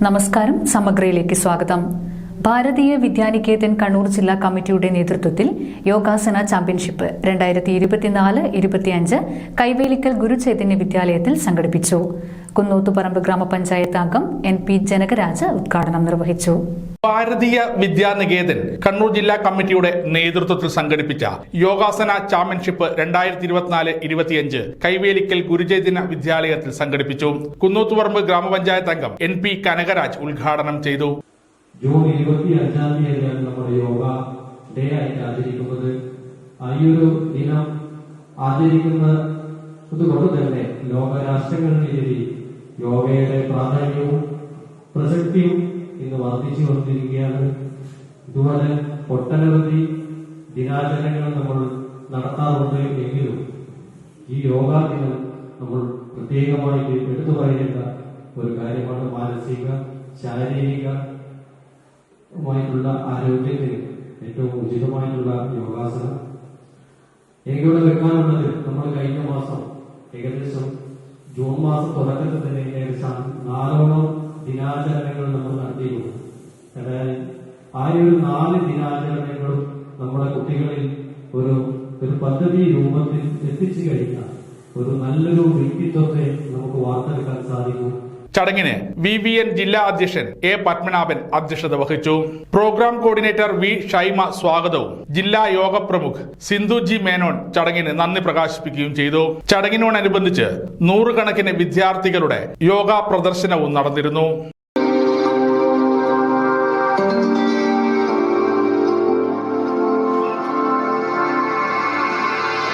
നമസ്കാരം സമഗ്രയിലേക്ക് സ്വാഗതം. ഭാരതീയ വിദ്യാനികേതൻ കണ്ണൂർ ജില്ലാ കമ്മിറ്റിയുടെ നേതൃത്വത്തിൽ യോഗാസന ചാമ്പ്യൻഷിപ്പ് രണ്ടായിരത്തി ഇരുപത്തിനാല് ഇരുപത്തിയഞ്ച് കൈവേലിക്കൽ ഗുരുചൈതന്യ വിദ്യാലയത്തിൽ സംഘടിപ്പിച്ചു. കുന്നോത്തുപറമ്പ് ഗ്രാമപഞ്ചായത്ത് അംഗം എൻ പി ജനകരാജ് ഉദ്ഘാടനം നിർവഹിച്ചു. ഭാരതീയ വിദ്യാനികേതൻ കണ്ണൂർ ജില്ലാ കമ്മിറ്റിയുടെ നേതൃത്വത്തിൽ സംഘടിപ്പിച്ച യോഗാസന ചാമ്പ്യൻഷിപ്പ് രണ്ടായിരത്തി ഇരുപത്തിനാല് ഇരുപത്തിയഞ്ച് കൈവേലിക്കൽ ഗുരുചൈതന്യ വിദ്യാലയത്തിൽ സംഘടിപ്പിച്ചു. കുന്നോത്തുപറമ്പ് ഗ്രാമപഞ്ചായത്ത് അംഗം എൻ പി കനകരാജ് ഉദ്ഘാടനം ചെയ്തു. ജൂൺ ഇരുപത്തി അഞ്ചാം തീയതിയാണ് നമ്മുടെ യോഗ ഡേ ആയിട്ട് ആചരിക്കുന്നത്. ഈ ഒരു ദിനം ആചരിക്കുന്നതുകൊണ്ട് തന്നെ ലോകരാഷ്ട്രങ്ങളിലേറി യോഗയുടെ പ്രാധാന്യവും പ്രസക്തിയും ഇന്ന് വർദ്ധിച്ചു കൊണ്ടിരിക്കുകയാണ്. ഇതുപോലെ ഒട്ടനവധി ദിനാചരണങ്ങൾ നമ്മൾ നടത്താറുണ്ട് എങ്കിലും ഈ യോഗാ ദിനം നമ്മൾ പ്രത്യേകമായി എടുത്തു പറയേണ്ട ഒരു കാര്യമാണ് മാനസിക ശാരീരികമായിട്ടുള്ള ആരോഗ്യത്തിന് ഏറ്റവും ഉചിതമായിട്ടുള്ള യോഗാസനം. എനിക്കിവിടെ വെക്കാനുള്ളത് നമ്മൾ കഴിഞ്ഞ മാസം ഏകദേശം ജൂൺ മാസം തുടക്കത്തിൽ തന്നെ ഏകദേശം നാലോളം ദിനാചരണങ്ങൾ നമ്മൾ അതായത് ആ ഒരു നാല് ദിനാചരണങ്ങളും നമ്മുടെ കുട്ടികളിൽ ഒരു ഒരു പദ്ധതി രൂപത്തിൽ എത്തിച്ചു കഴിഞ്ഞാൽ ഒരു നല്ലൊരു വ്യക്തിത്വത്തെ നമുക്ക് വാർത്തെടുക്കാൻ സാധിക്കും. ചടങ്ങിന് വി വി എൻ ജില്ലാ അധ്യക്ഷൻ എ പത്മനാഭൻ അധ്യക്ഷത വഹിച്ചു. പ്രോഗ്രാം കോർഡിനേറ്റർ വി ഷൈമ സ്വാഗതവും ജില്ലാ യോഗ പ്രമുഖ് സിന്ധു ജി മേനോൻ ചടങ്ങിന് നന്ദി പ്രകാശിപ്പിക്കുകയും ചെയ്തു. ചടങ്ങിനോടനുബന്ധിച്ച് നൂറുകണക്കിന് വിദ്യാർത്ഥികളുടെ യോഗ പ്രദർശനവും നടന്നിരുന്നു.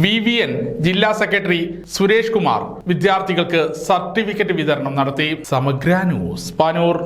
വി വി എൻ ജില്ലാ സെക്രട്ടറി സുരേഷ് കുമാർ വിദ്യാർത്ഥികൾക്ക് സർട്ടിഫിക്കറ്റ് വിതരണം നടത്തി. സമഗ്ര ന്യൂസ് പാനൂർ.